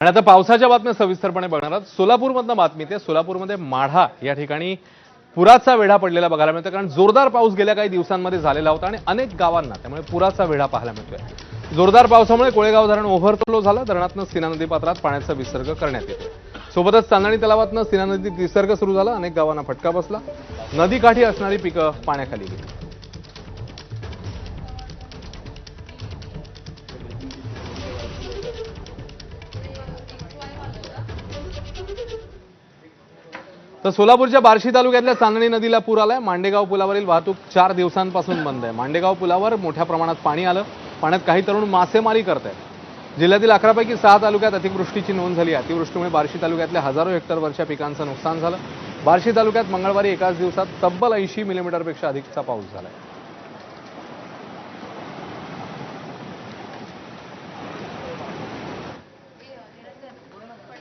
आणि आता पावसाच्या बातम्या सविस्तरपणे बघणार आहोत. सोलापूरमधनं बातमी ते सोलापूरमध्ये माढा या ठिकाणी पुराचा वेढा पडलेला बघायला मिळतो कारण जोरदार पाऊस गेल्या काही दिवसांमध्ये झालेला होता आणि अनेक गावांना त्यामुळे पुराचा वेढा पाहायला मिळतोय. जोरदार पावसामुळे कोळेगाव धरण ओव्हरफ्लो झालं. धरणातनं सीना नदी पात्रात पाण्याचा विसर्ग करण्यात येतो सोबतच चांदणी तलावातनं सीना नदीत विसर्ग सुरू झाला. अनेक गावांना फटका बसला. नदीकाठी असणारी पिकं पाण्याखाली गेली. तर सोलापूरच्या बार्शी तालुक्यातल्या चांदणी नदीला पूर आलाय. मांडेगाव पुलावरील वाहतूक चार दिवसांपासून बंद आहे. मांडेगाव पुलावर मोठ्या प्रमाणात पाणी आलं. पाण्यात काही तरुण मासेमारी करत आहेत जिल्ह्यातील अकरापैकी सहा तालुक्यात अतिवृष्टीची नोंद झाली अतिवृष्टीमुळे बार्शी तालुक्यातल्या हजारो हेक्टरवरच्या पिकांचं नुकसान झालं. बार्शी तालुक्यात मंगळवारी एकाच दिवसात तब्बल ऐंशी मिलीमीटरपेक्षा अधिकचा पाऊस झालाय.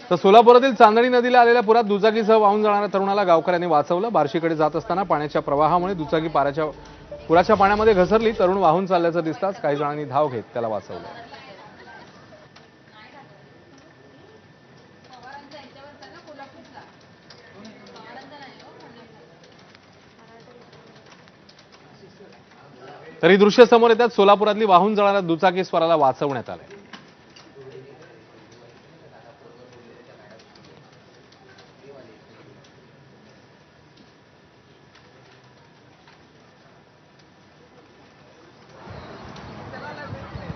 तर सोलापुरातील चांदणी नदीला आलेल्या पुरात दुचाकीसह वाहून जाणाऱ्या तरुणाला गावकऱ्यांनी वाचवलं. बार्शीकडे जात असताना पाण्याच्या प्रवाहामुळे दुचाकी पाण्याच्या पुराच्या पाण्यामध्ये घसरली. तरुण वाहून चालल्याचं दिसताच काही जणांनी धाव घेत त्याला वाचवलं. तरी दृश्य समोर येतात. सोलापुरातली वाहून जाणाऱ्या दुचाकी स्वराला वाचवण्यात आले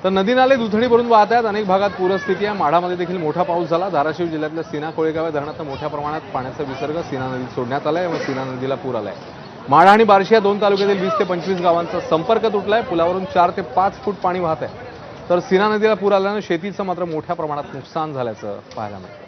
तर नदी नाले दुथडी भरून वाहत आहेत. अनेक भागात पूरस्थिती आहे. माढामध्ये देखील मोठा पाऊस झाला. धाराशिव जिल्ह्यातल्या सीना कोळेगाव या धरणात मोठ्या प्रमाणात पाण्याचा विसर्ग सीना नदीत सोडण्यात आलाय. व सीना नदीला पूर आलाय. माढा आणि बार्शी या दोन तालुक्यातील वीस ते पंचवीस गावांचा संपर्क तुटलाय. पुलावरून चार ते पाच फूट पाणी वाहत आहे. तर सीना नदीला पूर आल्यानं शेतीचं मात्र मोठ्या प्रमाणात नुकसान झाल्याचं पाहायला मिळतं.